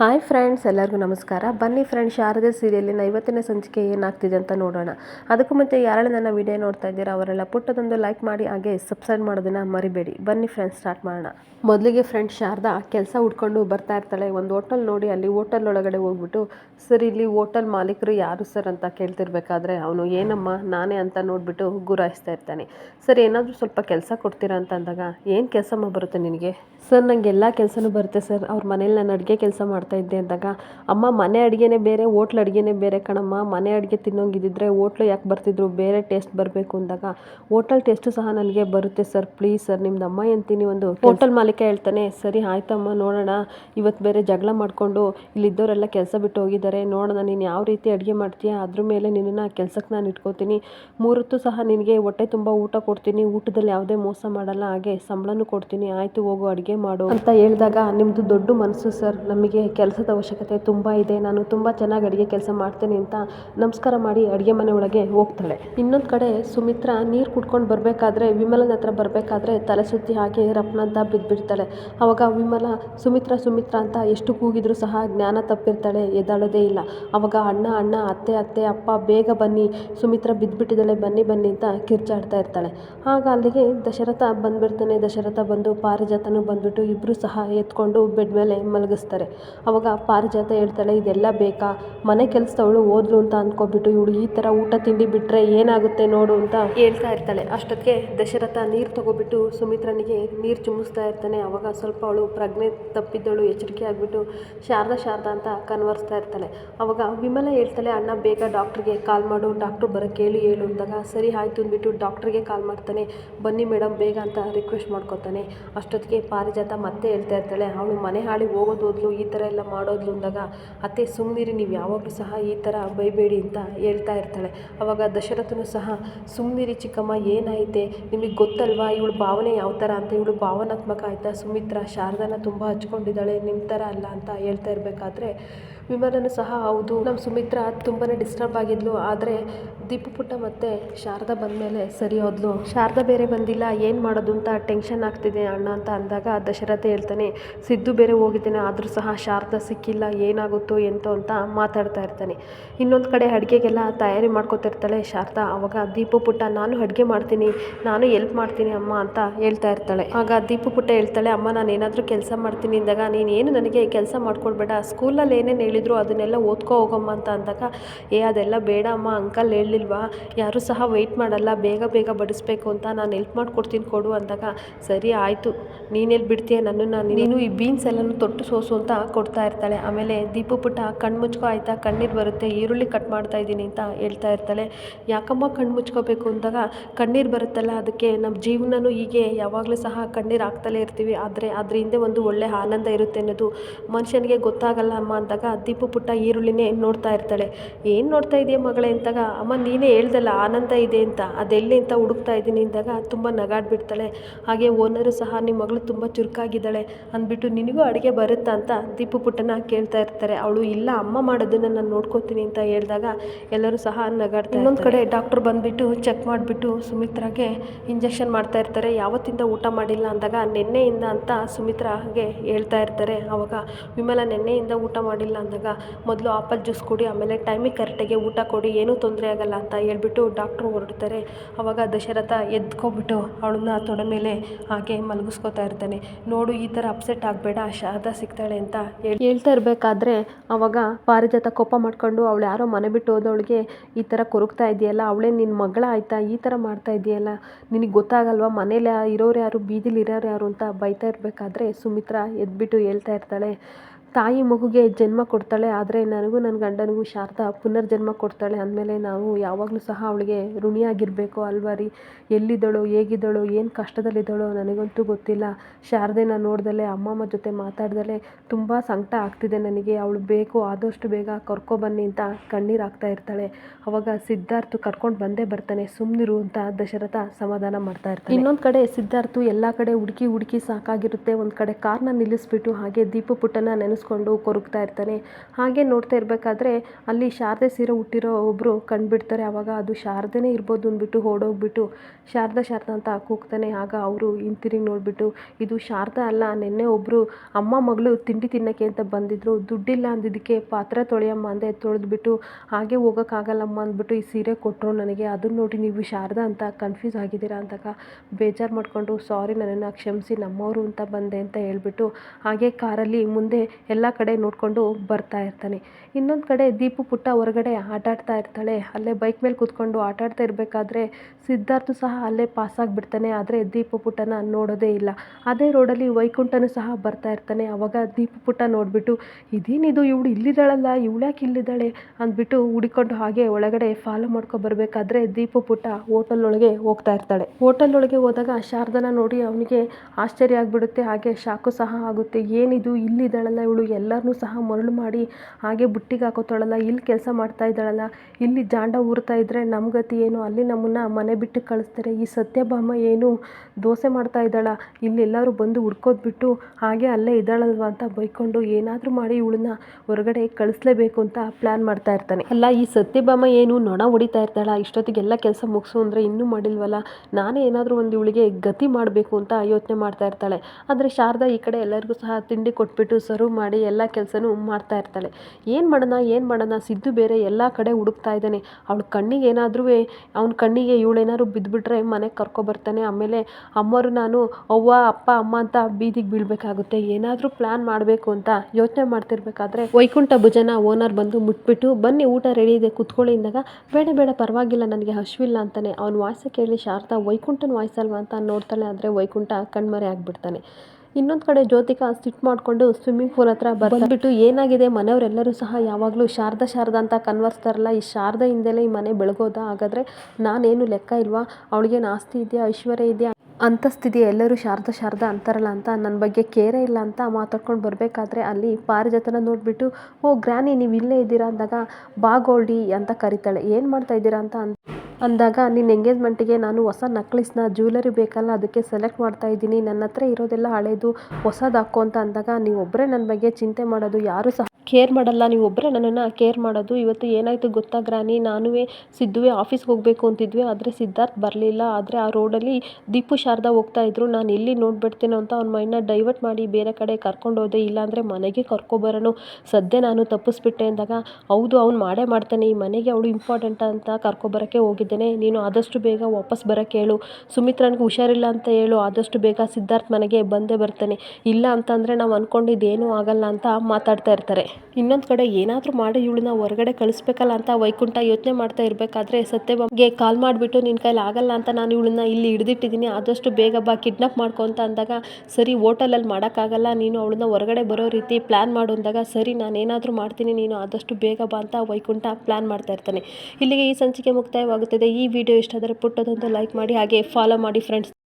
Hi friends, ಎಲ್ಲರಿಗೂ ನಮಸ್ಕಾರ. ಬನ್ನಿ ಫ್ರೆಂಡ್ಸ್, ಶಾರದೆ ಸೀರಿಯಲಿನ ಇವತ್ತಿನ ಸಂಚಿಕೆ ಏನಾಗ್ತಿದೆ ಅಂತ ನೋಡೋಣ. ಅದಕ್ಕೂ ಮುಂಚೆ ಯಾರೆಲ್ಲ ನನ್ನ ವಿಡಿಯೋ ನೋಡ್ತಾ ಇದ್ದೀರಾ ಅವರೆಲ್ಲ ಪುಟ್ಟದೊಂದು ಲೈಕ್ ಮಾಡಿ, ಹಾಗೆ ಸಬ್ಸ್ಕ್ರೈಬ್ ಮಾಡೋದನ್ನ ಮರಿಬೇಡಿ. ಬನ್ನಿ ಫ್ರೆಂಡ್ಸ್, ಸ್ಟಾರ್ಟ್ ಮಾಡೋಣ. ಮೊದಲಿಗೆ ಫ್ರೆಂಡ್ಸ್, ಶಾರದಾ ಕೆಲಸ ಹುಡ್ಕೊಂಡು ಬರ್ತಾ ಇರ್ತಾಳೆ. ಒಂದು ಹೋಟೆಲ್ ನೋಡಿ, ಅಲ್ಲಿ ಹೋಟೆಲ್ ಒಳಗಡೆ ಹೋಗ್ಬಿಟ್ಟು, ಸರ್, ಇಲ್ಲಿ ಹೋಟೆಲ್ ಮಾಲೀಕರು ಯಾರು ಸರ್ ಅಂತ ಕೇಳ್ತಿರ್ಬೇಕಾದ್ರೆ, ಅವನು ಏನಮ್ಮ, ನಾನೇ ಅಂತ ನೋಡಿಬಿಟ್ಟು ಗುರಾಯಿಸ್ತಾ ಇರ್ತಾನೆ. ಸರ್, ಏನಾದರೂ ಸ್ವಲ್ಪ ಕೆಲಸ ಕೊಡ್ತೀರಾ ಅಂತ ಅಂದಾಗ, ಏನು ಕೆಲಸಮ್ಮ ಬರುತ್ತೆ ನಿನಗೆ? ಸರ್ ನನಗೆ ಎಲ್ಲ ಕೆಲಸನೂ ಬರುತ್ತೆ ಸರ್. ಅವ್ರ ಮನೇಲಿ ನಾನು ಅಡುಗೆ ಕೆಲಸ ಮಾಡ್ತಾ ಇದ್ದೆ ಅಂದಾಗ, ಅಮ್ಮ, ಮನೆ ಅಡುಗೆನೇ ಬೇರೆ ಓಟ್ಲ್ ಅಡುಗೆನೇ ಬೇರೆ ಕಣಮ್ಮ, ಮನೆ ಅಡುಗೆ ತಿನ್ನೋಂಗಿದ್ದಿದ್ರೆ ಓಟ್ಲು ಯಾಕೆ ಬರ್ತಿದ್ರು? ಬೇರೆ ಟೇಸ್ಟ್ ಬರಬೇಕು ಅಂದಾಗ ಓಟಲ್ ಟೇಸ್ಟು ಸಹ ನನಗೆ ಬರುತ್ತೆ ಸರ್, ಪ್ಲೀಸ್ ಸರ್, ನಿಮ್ದು ಅಮ್ಮ ಅಂತೀನಿ ಒಂದು ಹೋಟೆಲ್ ಮಾಲೀಕ ಹೇಳ್ತಾನೆ, ಸರಿ ಆಯ್ತಮ್ಮ, ನೋಡೋಣ ಇವತ್ತು ಬೇರೆ ಜಗಳ ಮಾಡಿಕೊಂಡು ಇಲ್ಲಿದ್ದವರೆಲ್ಲ ಕೆಲಸ ಬಿಟ್ಟು ಹೋಗಿದ್ದಾರೆ, ನೋಡೋಣ, ನೀನು ಯಾವ ರೀತಿ ಅಡುಗೆ ಮಾಡ್ತೀಯಾ? ಅದ್ರ ಮೇಲೆ ನಿನ್ನನ್ನು ಕೆಲಸಕ್ಕೆ ನಾನು ಇಟ್ಕೋತೀನಿ. ಮೂರೊತ್ತು ಸಹ ನಿನಗೆ ಹೊಟ್ಟೆ ತುಂಬ ಊಟ ಕೊಡ್ತೀನಿ, ಊಟದಲ್ಲಿ ಯಾವುದೇ ಮೋಸ ಮಾಡಲ್ಲ, ಹಾಗೆ ಸಂಬಳನೂ ಕೊಡ್ತೀನಿ, ಆಯಿತು ಹೋಗು, ಅಡುಗೆ ಮಾಡು ಅಂತ ಹೇಳಿದಾಗ ನಿಮ್ಮದು ದೊಡ್ಡ ಮನಸ್ಸು ಸರ್, ನಮಗೆ ಕೆಲಸದ ಅವಶ್ಯಕತೆ ತುಂಬ ಇದೆ. ನಾನು ತುಂಬ ಚೆನ್ನಾಗಿ ಅಡುಗೆ ಕೆಲಸ ಮಾಡ್ತೇನೆ ಅಂತ ನಮಸ್ಕಾರ ಮಾಡಿ ಅಡುಗೆ ಮನೆ ಒಳಗೆ ಹೋಗ್ತಾಳೆ. ಇನ್ನೊಂದು ಕಡೆ ಸುಮಿತ್ರಾ ನೀರು ಕುಡ್ಕೊಂಡು ಬರಬೇಕಾದ್ರೆ, ವಿಮಲನ ಹತ್ರ ಬರಬೇಕಾದ್ರೆ ತಲೆ ಸುತ್ತಿ ಹಾಗೆ ರಪ್ನಂತ ಬಿದ್ದುಬಿಡ್ತಾಳೆ ಅವಾಗ ವಿಮಲ, ಸುಮಿತ್ರಾ ಸುಮಿತ್ರಾ ಅಂತ ಎಷ್ಟು ಕೂಗಿದ್ರೂ ಸಹ ಜ್ಞಾನ ತಪ್ಪಿರ್ತಾಳೆ, ಎದ್ದಾಳೋದೇ ಇಲ್ಲ. ಆವಾಗ ಅಣ್ಣ ಅಣ್ಣ, ಅತ್ತೆ ಅತ್ತೆ, ಅಪ್ಪ, ಬೇಗ ಬನ್ನಿ, ಸುಮಿತ್ರಾ ಬಿದ್ದುಬಿಟ್ಟಿದ್ದಾಳೆ ಬನ್ನಿ ಬನ್ನಿ ಅಂತ ಕಿರ್ಚಾಡ್ತಾ ಇರ್ತಾಳೆ. ಆಗ ಅಲ್ಲಿಗೆ ದಶರಥ ಬಂದುಬಿಡ್ತಾನೆ. ದಶರಥ ಬಂದು ಪಾರಿಜಾತನೂ ಬಂದುಬಿಟ್ಟು ಇಬ್ಬರು ಸಹ ಎತ್ಕೊಂಡು ಬೆಡ್ ಮೇಲೆ ಮಲಗಿಸ್ತಾರೆ. ಅವಾಗ ಪಾರಿಜಾತ ಹೇಳ್ತಾಳೆ, ಇದೆಲ್ಲ ಬೇಕಾ? ಮನೆ ಕೆಲಸದವಳು ಓದ್ಲು ಅಂತ ಅಂದ್ಕೊಬಿಟ್ಟು ಇವಳು ಈ ಥರ ಊಟ ತಿಂಡಿ ಬಿಟ್ಟರೆ ಏನಾಗುತ್ತೆ ನೋಡು ಅಂತ ಹೇಳ್ತಾ ಇರ್ತಾಳೆ. ಅಷ್ಟೊತ್ತಿಗೆ ದಶರಥ ನೀರು ತಗೋಬಿಟ್ಟು ಸುಮಿತ್ರನಿಗೆ ನೀರು ಚುಮ್ಮಿಸ್ತಾ ಇರ್ತಾನೆ. ಅವಾಗ ಸ್ವಲ್ಪ ಅವಳು ಪ್ರಜ್ಞೆ ತಪ್ಪಿದ್ದವಳು ಎಚ್ಚರಿಕೆ ಆಗಿಬಿಟ್ಟು ಶಾರದಾ ಶಾರದಾ ಅಂತ ಕನ್ವರ್ಸ್ತಾ ಇರ್ತಾಳೆ. ಅವಾಗ ವಿಮಲ ಹೇಳ್ತಾಳೆ, ಅಣ್ಣ, ಬೇಗ ಡಾಕ್ಟ್ರಿಗೆ ಕಾಲ್ ಮಾಡು, ಡಾಕ್ಟ್ರು ಬರೋಕ್ಕೆ ಕೇಳಿ ಹೇಳು ಅಂದಾಗ, ಸರಿ, ಆಯಿತು ಅಂದ್ಬಿಟ್ಟು ಡಾಕ್ಟ್ರಿಗೆ ಕಾಲ್ ಮಾಡ್ತಾನೆ. ಬನ್ನಿ ಮೇಡಮ್, ಬೇಗ ಅಂತ ರಿಕ್ವೆಸ್ಟ್ ಮಾಡ್ಕೊತಾನೆ. ಅಷ್ಟೊತ್ತಿಗೆ ಪಾರಿಜಾತ ಮತ್ತೆ ಹೇಳ್ತಾ ಇರ್ತಾಳೆ, ಅವಳು ಮನೆ ಹಾಳಿ ಹೋಗೋದು ಹೋದ್ಲು, ಈ ಥರ ಎಲ್ಲ ಮಾಡೋದ್ಲು ಅಂದಾಗ, ಅತ್ತೆ ಸುಮ್ಮನಿರಿ ನೀವು ಯಾವಾಗಲೂ ಸಹ ಈ ಥರ ಬೈಬೇಡಿ ಅಂತ ಹೇಳ್ತಾ ಇರ್ತಾಳೆ. ಅವಾಗ ದಶರಥನು ಸಹ ಸುಮ್ಮನಿರಿ ಚಿಕ್ಕಮ್ಮ ಏನೈತೆ ನಿಮಗೆ ಗೊತ್ತಲ್ವಾ? ಇವಳು ಭಾವನೆ ಯಾವ ಥರ ಅಂತ? ಇವಳು ಭಾವನಾತ್ಮಕ ಆಯಿತಾ? ಸುಮಿತ್ರಾ, ಶಾರದಾನ ತುಂಬ ಹಚ್ಕೊಂಡಿದ್ದಾಳೆ. ನಿಮ್ಮ ಥರ ಅಲ್ಲ ಅಂತ ಹೇಳ್ತಾ ಇರಬೇಕಾದ್ರೆ ವಿಮಲನು ಸಹ ಹೌದು. ನಮ್ಮ ಸುಮಿತ್ರ ತುಂಬಾ ಡಿಸ್ಟರ್ಬ್ ಆಗಿದ್ಲು. ಆದರೆ ದೀಪು ಪುಟ್ಟ ಮತ್ತು ಶಾರದಾ ಬಂದಮೇಲೆ ಸರಿ ಹೋದ್ಲು. ಶಾರದಾ ಬೇರೆ ಬಂದಿಲ್ಲ. ಏನು ಮಾಡೋದು ಅಂತ ಟೆನ್ಷನ್ ಆಗ್ತಿದೆ ಅಣ್ಣ ಅಂತ ಅಂದಾಗ ದಶರಥ ಹೇಳ್ತಾನೆ, ಸಿದ್ದು ಬೇರೆ ಹೋಗಿದ್ದಾನೆ. ಆದರೂ ಸಹ ಶಾರದಾ ಸಿಕ್ಕಿಲ್ಲ. ಏನಾಗುತ್ತೋ ಎಂತೋ ಅಂತ ಮಾತಾಡ್ತಾ ಇರ್ತಾನೆ. ಇನ್ನೊಂದು ಕಡೆ ಅಡುಗೆಗೆಲ್ಲ ತಯಾರಿ ಮಾಡ್ಕೊತಿರ್ತಾಳೆ ಶಾರದಾ. ಅವಾಗ ದೀಪು ಪುಟ್ಟ, ನಾನು ಅಡುಗೆ ಮಾಡ್ತೀನಿ. ನಾನು ಎಲ್ಪ್ ಮಾಡ್ತೀನಿ ಅಮ್ಮ ಅಂತ ಹೇಳ್ತಾ ಇರ್ತಾಳೆ. ಆಗ ದೀಪು ಪುಟ್ಟ ಹೇಳ್ತಾಳೆ, ಅಮ್ಮ, ನಾನು ಏನಾದರೂ ಕೆಲಸ ಮಾಡ್ತೀನಿ ಅಂದಾಗ, ನೀನು ಏನು ನನಗೆ ಕೆಲಸ ಮಾಡ್ಕೊಳ್ಬೇಡ ಸ್ಕೂಲಲ್ಲಿ ಏನೇನು ಹೇಳಿದ್ರು ಅದನ್ನೆಲ್ಲ ಓದ್ಕೋ ಹೋಗಮ್ಮ ಅಂತ ಅಂದಾಗ, ಏ, ಅದೆಲ್ಲ ಬೇಡ ಅಮ್ಮ ಅಂಕಲ್ ಹೇಳಿಲ್ವಾ? ಯಾರೂ ಸಹ ವೆಯ್ಟ್ ಮಾಡಲ್ಲ, ಬೇಗ ಬೇಗ ಬಡಿಸ್ಬೇಕು ಅಂತ ನಾನು ಹೆಲ್ಪ್ ಮಾಡ್ಕೊಡ್ತೀನಿ ಕೊಡು ಅಂದಾಗ, ಸರಿ, ಆಯಿತು. ನೀನೆಲ್ಲಿ ಬಿಡ್ತೀಯ ನನ್ನನ್ನು? ನೀನು ಈ ಬೀನ್ಸ್ ಎಲ್ಲನೂ ತೊಟ್ಟು ಸೋಸು ಅಂತ ಕೊಡ್ತಾ ಇರ್ತಾಳೆ. ಆಮೇಲೆ ದೀಪು ಪುಟ್ಟ, ಕಣ್ಣು ಮುಚ್ಕೋ ಆಯಿತಾ? ಕಣ್ಣೀರು ಬರುತ್ತೆ, ಈರುಳ್ಳಿ ಕಟ್ ಮಾಡ್ತಾ ಇದ್ದೀನಿ ಅಂತ ಹೇಳ್ತಾ ಇರ್ತಾಳೆ. ಯಾಕಮ್ಮ ಕಣ್ಣು ಮುಚ್ಕೋಬೇಕು ಅಂದಾಗ, ಕಣ್ಣೀರು ಬರುತ್ತಲ್ಲ, ಅದಕ್ಕೆ ನಮ್ಮ ಜೀವನನೂ ಹೀಗೆ. ಯಾವಾಗಲೂ ಸಹ ಕಣ್ಣೀರು ಹಾಕ್ತಲೇ ಇರ್ತೀವಿ. ಆದರೆ ಅದ್ರ ಹಿಂದೆ ಒಂದು ಒಳ್ಳೆ ಆನಂದ ಇರುತ್ತೆ ಅನ್ನೋದು ಮನುಷ್ಯನಿಗೆ ಗೊತ್ತಾಗಲ್ಲ ಅಮ್ಮ ಅಂದಾಗ ದೀಪು ಪುಟ್ಟ ಈರುಳ್ಳಿನೇ ನೋಡ್ತಾ ಇರ್ತಾಳೆ. ಏನು ನೋಡ್ತಾ ಇದೆಯಾ ಮಗಳೇ? ಅಂತಾಗ ಅಮ್ಮ ನೀನೇ ಹೇಳ್ದಲ್ಲ ಆನಂದ ಇದೆ ಅಂತ. ಅದೆಲ್ಲಿ ಅಂತ ಹುಡುಕ್ತಾ ಇದ್ದೀನಿ ಅಂದಾಗ ತುಂಬ ನಗಾಡ್ಬಿಡ್ತಾಳೆ. ಹಾಗೆ ಓನರು ಸಹ ನಿಮ್ಮ ಮಗಳು ತುಂಬ ಚುರುಕಾಗಿದ್ದಾಳೆ. ಅಂದ್ಬಿಟ್ಟು ನಿನಗೂ ಅಡುಗೆ ಬರುತ್ತಾ? ಅಂತ ದೀಪು ಪುಟ್ಟನ ಕೇಳ್ತಾ ಇರ್ತಾರೆ. ಅವಳು ಇಲ್ಲ ಅಮ್ಮ ಮಾಡೋದನ್ನು ನಾನು ನೋಡ್ಕೋತೀನಿ ಅಂತ ಹೇಳಿದಾಗ ಎಲ್ಲರೂ ಸಹ ನಗಾಡ್ತಾರೆ ಇನ್ನೊಂದು ಕಡೆ ಡಾಕ್ಟ್ರ್ ಬಂದುಬಿಟ್ಟು ಚೆಕ್ ಮಾಡಿಬಿಟ್ಟು ಸುಮಿತ್ರಾಗೆ ಇಂಜೆಕ್ಷನ್ ಮಾಡ್ತಾ ಇರ್ತಾರೆ. ಯಾವತ್ತಿಂದ ಊಟ ಮಾಡಿಲ್ಲ? ಅಂದಾಗ ನಿನ್ನೆಯಿಂದ ಅಂತ ಸುಮಿತ್ರಾಗೆ ಹೇಳ್ತಾ ಇರ್ತಾರೆ. ಅವಾಗ ವಿಮಲ ನಿನ್ನೆಯಿಂದ ಊಟ ಮಾಡಿಲ್ಲ ಅಂದಾಗ ಮೊದಲು ಆಪಲ್ ಜ್ಯೂಸ್ ಕೊಡಿ, ಆಮೇಲೆ ಟೈಮಿಗೆ ಕರೆಕ್ಟಾಗಿ ಊಟ ಕೊಡಿ, ಏನೂ ತೊಂದರೆ ಆಗಲ್ಲ ಅಂತ ಹೇಳ್ಬಿಟ್ಟು ಡಾಕ್ಟ್ರು ಹೊರಡ್ತಾರೆ. ಅವಾಗ ದಶರಥ ಎದ್ಕೊಬಿಟ್ಟು ಅವಳನ್ನ ತೊಡೆ ಮೇಲೆ ಹಾಗೆ ಮಲಗಿಸ್ಕೊತಾ ಇರ್ತಾನೆ. ನೋಡು, ಈ ಥರ ಅಪ್ಸೆಟ್ ಆಗಬೇಡ ಶಾರದಾ ಸಿಗ್ತಾಳೆ ಅಂತ ಹೇಳಿ ಹೇಳ್ತಾ ಇರಬೇಕಾದ್ರೆ ಅವಾಗ ಪಾರಿಜಾತ ಕೋಪ ಮಾಡ್ಕೊಂಡು, ಅವಳು ಯಾರೋ ಮನೆ ಬಿಟ್ಟು ಹೋದವಳಿಗೆ ಈ ಥರ ಕೊರಗ್ತಾ ಇದೆಯಲ್ಲ, ಅವಳೇ ನಿನ್ನ ಮಗಳ ಆಯಿತಾ, ಈ ಥರ ಮಾಡ್ತಾ ಇದೆಯಲ್ಲ? ನಿನಗೆ ಗೊತ್ತಾಗಲ್ವಾ, ಮನೇಲಿ ಇರೋರು ಯಾರು ಬೀದಿಲಿ ಇರೋರು ಯಾರು? ಅಂತ ಬೈತಾ ಇರಬೇಕಾದ್ರೆ ಸುಮಿತ್ರಾ ಎದ್ಬಿಟ್ಟು ಹೇಳ್ತಾ ಇರ್ತಾಳೆ. ತಾಯಿ ಮಗುಗೆ ಜನ್ಮ ಕೊಡ್ತಾಳೆ, ಆದರೆ ನನಗೂ ನನ್ನ ಗಂಡನಿಗೂ ಶಾರದಾ ಪುನರ್ಜನ್ಮ ಕೊಡ್ತಾಳೆ. ಅಂದಮೇಲೆ ನಾವು ಯಾವಾಗಲೂ ಸಹ ಅವಳಿಗೆ ಋಣಿಯಾಗಿರಬೇಕು ಅಲ್ವಾ ರೀ? ಎಲ್ಲಿದ್ದಳೋ, ಹೇಗಿದ್ದಳೋ, ಏನು ಕಷ್ಟದಲ್ಲಿದ್ದಾಳೋ ನನಗಂತೂ ಗೊತ್ತಿಲ್ಲ. ಶಾರದೆನ ನೋಡ್ದಲೇ, ಅಮ್ಮಮ್ಮ ಜೊತೆ ಮಾತಾಡ್ದಲೇ ತುಂಬ ಸಂಕಟ ಆಗ್ತಿದೆ ನನಗೆ. ಅವಳು ಬೇಕು, ಆದಷ್ಟು ಬೇಗ ಕರ್ಕೊಬನ್ನಿ ಅಂತ ಕಣ್ಣೀರು ಹಾಕ್ತಾ ಇರ್ತಾಳೆ. ಅವಾಗ ಸಿದ್ಧಾರ್ಥ ಕರ್ಕೊಂಡು ಬಂದೇ ಬರ್ತಾನೆ ಸುಮ್ಮನಿರು ಅಂತ ದಶರಥ ಸಮಾಧಾನ ಮಾಡ್ತಾ ಇರ್ತಾನೆ. ಇನ್ನೊಂದು ಕಡೆ ಸಿದ್ಧಾರ್ಥ ಎಲ್ಲ ಕಡೆ ಹುಡುಕಿ ಹುಡುಕಿ ಸಾಕಾಗಿರುತ್ತೆ. ಒಂದು ಕಡೆ ಕಾರ್ನ ನಿಲ್ಲಿಸ್ಬಿಟ್ಟು ಹಾಗೆ ದೀಪ ಪುಟ್ಟನ ಕೇಳಿಸ್ಕೊಂಡು ಕೊರಗ್ತಾ ಇರ್ತಾನೆ. ಹಾಗೆ ನೋಡ್ತಾ ಇರಬೇಕಾದ್ರೆ ಅಲ್ಲಿ ಶಾರದೆ ಸೀರೆ ಹುಟ್ಟಿರೋ ಒಬ್ಬರು ಕಂಡುಬಿಡ್ತಾರೆ. ಆವಾಗ ಅದು ಶಾರದೆನೇ ಇರ್ಬೋದು ಅಂದ್ಬಿಟ್ಟು ಓಡೋಗ್ಬಿಟ್ಟು ಶಾರದಾ ಶಾರದಾ ಅಂತ ಕೂಗ್ತಾನೆ. ಆಗ ಅವರು ಹಿಂತಿರುಗಿ ನೋಡಿಬಿಟ್ಟು, ಇದು ಶಾರದ ಅಲ್ಲ, ನಿನ್ನೆ ಒಬ್ಬರು ಅಮ್ಮ ಮಗಳು ತಿಂಡಿ ತಿನ್ನೋಕ್ಕೆ ಅಂತ ಬಂದಿದ್ರು. ದುಡ್ಡಿಲ್ಲ ಅಂದಿದ್ದಕ್ಕೆ ಪಾತ್ರೆ ತೊಳೆಯಮ್ಮ ಅಂದೆ ತೊಳೆದ್ಬಿಟ್ಟು, ಹಾಗೆ ಹೋಗೋಕ್ಕಾಗಲ್ಲಮ್ಮ ಅಂದ್ಬಿಟ್ಟು ಈ ಸೀರೆ ಕೊಟ್ಟರು ನನಗೆ. ಅದನ್ನ ನೋಡಿ ನೀವು ಶಾರದಾ ಅಂತ ಕನ್ಫ್ಯೂಸ್ ಆಗಿದ್ದೀರಾ ಅಂದಾಗ ಬೇಜಾರು ಮಾಡಿಕೊಂಡು ಸಾರಿ ನನ್ನನ್ನು ಕ್ಷಮಿಸಿ, ನಮ್ಮವರು ಅಂತ ಬಂದೆ ಅಂತ ಹೇಳ್ಬಿಟ್ಟು, ಹಾಗೆ ಕಾರಲ್ಲಿ ಮುಂದೆ ಎಲ್ಲ ಕಡೆ ನೋಡಿಕೊಂಡು ಬರ್ತಾ ಇರ್ತಾನೆ. ಇನ್ನೊಂದು ಕಡೆ ದೀಪು ಪುಟ್ಟ ಹೊರಗಡೆ ಆಟ ಆಡ್ತಾ ಇರ್ತಾಳೆ. ಅಲ್ಲೇ ಬೈಕ್ ಮೇಲೆ ಕೂತ್ಕೊಂಡು ಆಟ ಆಡ್ತಾ ಇರಬೇಕಾದ್ರೆ ಸಿದ್ಧಾರ್ಥು ಸಹ ಅಲ್ಲೇ ಪಾಸ್ ಆಗಿಬಿಡ್ತಾನೆ. ಆದರೆ ದೀಪು ಪುಟ್ಟನ ನೋಡೋದೇ ಇಲ್ಲ. ಅದೇ ರೋಡಲ್ಲಿ ವೈಕುಂಠನೂ ಸಹ ಬರ್ತಾ ಇರ್ತಾನೆ. ಆವಾಗ ದೀಪು ಪುಟ್ಟ ನೋಡಿಬಿಟ್ಟು, ಇದೇನಿದು? ಇವಳು ಇಲ್ಲಿದ್ದಾಳಲ್ಲ? ಇವಳ್ಯಾಕೆ ಇಲ್ಲಿದ್ದಾಳೆ? ಅಂದ್ಬಿಟ್ಟು ಹುಡಿಕೊಂಡು ಹಾಗೆ ಒಳಗಡೆ ಫಾಲೋ ಮಾಡ್ಕೊಂಡು ಬರಬೇಕಾದ್ರೆ ದೀಪು ಪುಟ್ಟ ಹೋಟೆಲ್ ಒಳಗೆ ಹೋಗ್ತಾ ಇರ್ತಾಳೆ. ಹೋಟೆಲ್ ಒಳಗೆ ಹೋದಾಗ ಶಾರದನ ನೋಡಿ ಅವನಿಗೆ ಆಶ್ಚರ್ಯ ಆಗಿಬಿಡುತ್ತೆ. ಹಾಗೆ ಶಾಕು ಸಹ ಆಗುತ್ತೆ. ಏನಿದು? ಇಲ್ಲಿದ್ದಾಳಲ್ಲ ಇವಳು? ಎಲ್ಲರನ್ನೂ ಸಹ ಮರಳು ಮಾಡಿ ಹಾಗೆ ಬುಟ್ಟಿಗೆ ಹಾಕೋತಾಳಲ್ಲ, ಇಲ್ಲಿ ಕೆಲಸ ಮಾಡ್ತಾ ಇದ್ದಾಳಲ್ಲ, ಇಲ್ಲಿ ಜಾಂಡ ಊರ್ತಾ ಇದ್ದರೆ ನಮ್ಮ ಗತಿ ಏನು? ಅಲ್ಲಿ ನಮ್ಮನ್ನು ಮನೆ ಬಿಟ್ಟು ಕಳಿಸ್ತಾರೆ. ಈ ಸತ್ಯಭಾಮ ಏನು? ದೋಸೆ ಮಾಡ್ತಾ ಇದ್ದಾಳ. ಇಲ್ಲೆಲ್ಲರೂ ಬಂದು ಹುಡ್ಕೋದು ಬಿಟ್ಟು ಹಾಗೆ ಅಲ್ಲೇ ಇದ್ದಾಳಲ್ವ ಅಂತ ಬೈಕೊಂಡು ಏನಾದರೂ ಮಾಡಿ ಇವಳನ್ನ ಹೊರಗಡೆ ಕಳಿಸ್ಲೇಬೇಕು ಅಂತ ಪ್ಲ್ಯಾನ್ ಮಾಡ್ತಾ ಇರ್ತಾನೆ. ಅಲ್ಲ, ಈ ಸತ್ಯಭಾಮ ಏನು? ನೊಣ ಹೊಡಿತಾ ಇರ್ತಾಳ. ಇಷ್ಟೊತ್ತಿಗೆಲ್ಲ ಕೆಲಸ ಮುಗಿಸು ಅಂದರೆ ಇನ್ನೂ ಮಾಡಿಲ್ವಲ್ಲ? ನಾನೇ ಏನಾದರೂ ಒಂದು ಇವಳಿಗೆ ಗತಿ ಮಾಡಬೇಕು ಅಂತ ಯೋಚನೆ ಮಾಡ್ತಾ ಇರ್ತಾಳೆ. ಆದರೆ ಶಾರದಾ ಈ ಕಡೆ ಎಲ್ಲರಿಗೂ ಸಹ ತಿಂಡಿ ಕೊಟ್ಬಿಟ್ಟು ಸರ್ವ್ ಮಾಡಿ ಎಲ್ಲ ಕೆಲಸನೂ ಮಾಡ್ತಾ ಇರ್ತಾಳೆ. ಏನು ಮಾಡೋಣ ಏನು ಮಾಡೋಣ? ಸಿದ್ದು ಬೇರೆ ಎಲ್ಲ ಕಡೆ ಹುಡುಕ್ತಾ ಇದ್ದಾನೆ. ಅವಳ ಕಣ್ಣಿಗೆ ಏನಾದರೂ ಅವ್ನ ಕಣ್ಣಿಗೆ ಇವಳೇನಾದ್ರು ಬಿದ್ದುಬಿಟ್ರೆ ಮನೆಗೆ ಕರ್ಕೊಬರ್ತಾನೆ ಆಮೇಲೆ ಅಮ್ಮರು ನಾನು, ಅವ್ವ, ಅಪ್ಪ, ಅಮ್ಮ ಅಂತ ಬೀದಿಗೆ ಬೀಳಬೇಕಾಗುತ್ತೆ. ಏನಾದರೂ ಪ್ಲ್ಯಾನ್ ಮಾಡಬೇಕು ಅಂತ ಯೋಚನೆ ಮಾಡ್ತಿರ್ಬೇಕಾದ್ರೆ ವೈಕುಂಠ ಭುಜನ ಓನರ್ ಬಂದು ಮುಟ್ಬಿಟ್ಟು, ಬನ್ನಿ ಊಟ ರೆಡಿ ಇದೆ, ಕುತ್ಕೊಳ್ಳಿ ಅಂದಾಗ, ಬೇಡ ಬೇಡ, ಪರವಾಗಿಲ್ಲ, ನನಗೆ ಹಶ್ವಿಲ್ಲ ಅಂತಾನೆ. ಅವ್ನ ವಾಯ್ಸ ಕೇಳಿ ಶಾರದಾ ವೈಕುಂಠನ ವಾಯ್ಸ್ ಅಲ್ವಾ ಅಂತ ನೋಡ್ತಾಳೆ, ಆದರೆ ವೈಕುಂಠ ಕಣ್ಮರೆ ಆಗಿಬಿಡ್ತಾನೆ. ಇನ್ನೊಂದು ಕಡೆ ಜ್ಯೋತಿಕಾ ಸಿಟ್ ಮಾಡಿಕೊಂಡು ಸ್ವಿಮ್ಮಿಂಗ್ ಪೂಲ್ ಹತ್ರ ಬಂದ್ಬಿಟ್ಟು ಏನಾಗಿದೆ ಮನೆಯವರೆಲ್ಲರೂ ಸಹ ಯಾವಾಗಲೂ ಶಾರದಾ ಶಾರದಾ ಅಂತ ಕನ್ವರ್ಸ್ತಾರಲ್ಲ ಈ ಶಾರದೆಯಿಂದಲೇ ಈ ಮನೆ ಬೆಳಗೋದಾ? ಹಾಗಾದರೆ ನಾನೇನು ಲೆಕ್ಕ ಇಲ್ವಾ? ಅವಳಿಗೇನು ಆಸ್ತಿ ಇದೆಯಾ? ಐಶ್ವರ್ಯ ಇದೆಯಾ? ಅಂತಸ್ತಿದೆಯಾ ಎಲ್ಲರೂ ಶಾರದಾ ಶಾರದಾ ಅಂತಾರಲ್ಲ ಅಂತ ನನ್ನ ಬಗ್ಗೆ ಕೇರೆ ಇಲ್ಲ ಅಂತ ಮಾತಾಡ್ಕೊಂಡು ಬರಬೇಕಾದ್ರೆ ಅಲ್ಲಿ ಪಾರಿಜಾತನ ನೋಡಿಬಿಟ್ಟು, ಓ ಗ್ರಾನಿ ನೀವು ಇಲ್ಲೇ ಇದ್ದೀರಾ? ಅಂದಾಗ ಬಾ ಗೋಲ್ಡಿ ಅಂತ ಕರಿತಾಳೆ. ಏನು ಮಾಡ್ತಾ ಇದ್ದೀರಾ? ಅಂತ ಅಂದಾಗ, ನಿನ್ನ ಎಂಗೇಜ್ಮೆಂಟಿಗೆ ನಾನು ಹೊಸ ನಕ್ಲಿಸ್ನ, ಜ್ಯುವೆಲರಿ ಬೇಕಲ್ಲ, ಅದಕ್ಕೆ ಸೆಲೆಕ್ಟ್ ಮಾಡ್ತಾ ಇದ್ದೀನಿ. ನನ್ನ ಹತ್ರ ಇರೋದೆಲ್ಲ ಹಳೇದು ಹೊಸದು ಅಂತ ಅಂದಾಗ ನೀವೊಬ್ಬರೇ ನನ್ನ ಬಗ್ಗೆ ಚಿಂತೆ ಮಾಡೋದು, ಯಾರೂ ಸಹ ಕೇರ್ ಮಾಡಲ್ಲ ನೀವೊಬ್ಬರೇ ನನ್ನನ್ನು ಕೇರ್ ಮಾಡೋದು. ಇವತ್ತು ಏನಾಯಿತು ಗೊತ್ತಾ ಗ್ರಾನಿ? ನಾನು ಸಿದ್ದುವೆ ಆಫೀಸ್ಗೆ ಹೋಗಬೇಕು ಅಂತಿದ್ವಿ. ಆದರೆ ಸಿದ್ಧಾರ್ಥ್ ಬರಲಿಲ್ಲ. ಆದರೆ ಆ ರೋಡಲ್ಲಿ ದೀಪು ಶಾರದಾ ಹೋಗ್ತಾ ಇದ್ರು. ನಾನು ಎಲ್ಲಿ ನೋಡ್ಬಿಡ್ತೀನೋ ಅಂತ ಅವ್ನ ಮೈಂಡ್ನ ಡೈವರ್ಟ್ ಮಾಡಿ ಬೇರೆ ಕಡೆ ಕರ್ಕೊಂಡು ಹೋದೆ. ಇಲ್ಲಾಂದರೆ ಮನೆಗೆ ಕರ್ಕೊಬರೋನು. ಸದ್ಯ ನಾನು ತಪ್ಪಿಸ್ಬಿಟ್ಟೆ ಅಂದಾಗ, ಹೌದು, ಅವ್ನು ಮಾಡೇ ಮಾಡ್ತಾನೆ. ಈ ಮನೆಗೆ ಅವಳು ಇಂಪಾರ್ಟೆಂಟ್ ಅಂತ ಕರ್ಕೊಬರೋಕ್ಕೆ ಹೋಗಿದ್ದೇನೆ. ನೀನು ಆದಷ್ಟು ಬೇಗ ವಾಪಸ್ ಬರೋಕ್ಕೆ ಹೇಳು ಸುಮಿತ್ರನಿಗೆ ಹುಷಾರಿಲ್ಲ ಅಂತ ಹೇಳು. ಆದಷ್ಟು ಬೇಗ ಸಿದ್ಧಾರ್ಥ್ ಮನೆಗೆ ಬಂದೇ ಬರ್ತಾನೆ. ಇಲ್ಲ ಅಂತಂದರೆ ನಾವು ಅಂದ್ಕೊಂಡಿದ್ದೇನೂ ಆಗಲ್ಲ ಅಂತ ಮಾತಾಡ್ತಾ ಇರ್ತಾರೆ. ಇನ್ನೊಂದು ಕಡೆ ಏನಾದರೂ ಮಾಡಿ ಇವಳನ್ನ ಹೊರಗಡೆ ಕಳಿಸ್ಬೇಕಲ್ಲ ಅಂತ ವೈಕುಂಠ ಯೋಚನೆ ಮಾಡ್ತಾ ಇರಬೇಕಾದ್ರೆ ಸತ್ಯಭಾಮಗೆ ಕಾಲ್ ಮಾಡಿಬಿಟ್ಟು ನಿನ್ನ ಕೈಲಿ ಆಗಲ್ಲ ಅಂತ ನಾನು ಇವಳನ್ನ ಇಲ್ಲಿ ಹಿಡಿದಿಟ್ಟಿದ್ದೀನಿ, ಆದಷ್ಟು ಬೇಗ ಬಾ, ಕಿಡ್ನಾಪ್ ಮಾಡ್ಕೊ ಅಂತ ಅಂದಾಗ, ಸರಿ ಹೋಟೆಲಲ್ಲಿ ಮಾಡೋಕ್ಕಾಗಲ್ಲ, ನೀನು ಅವಳನ್ನ ಹೊರಗಡೆ ಬರೋ ರೀತಿ ಪ್ಲ್ಯಾನ್ ಮಾಡು ಅಂದಾಗ, ಸರಿ, ನಾನು ಏನಾದರೂ ಮಾಡ್ತೀನಿ, ನೀನು ಆದಷ್ಟು ಬೇಗ ಬಾ ಅಂತ ವೈಕುಂಠ ಪ್ಲ್ಯಾನ್ ಮಾಡ್ತಾ ಇರ್ತಾನೆ. ಇಲ್ಲಿಗೆ ಈ ಸಂಚಿಕೆ ಮುಕ್ತಾಯವಾಗುತ್ತದೆ. ಈ ವಿಡಿಯೋ ಇಷ್ಟ ಆದರೆ ಪುಟ್ಟದೊಂದು ಲೈಕ್ ಮಾಡಿ, ಹಾಗೆ ಫಾಲೋ ಮಾಡಿ ಫ್ರೆಂಡ್ಸ್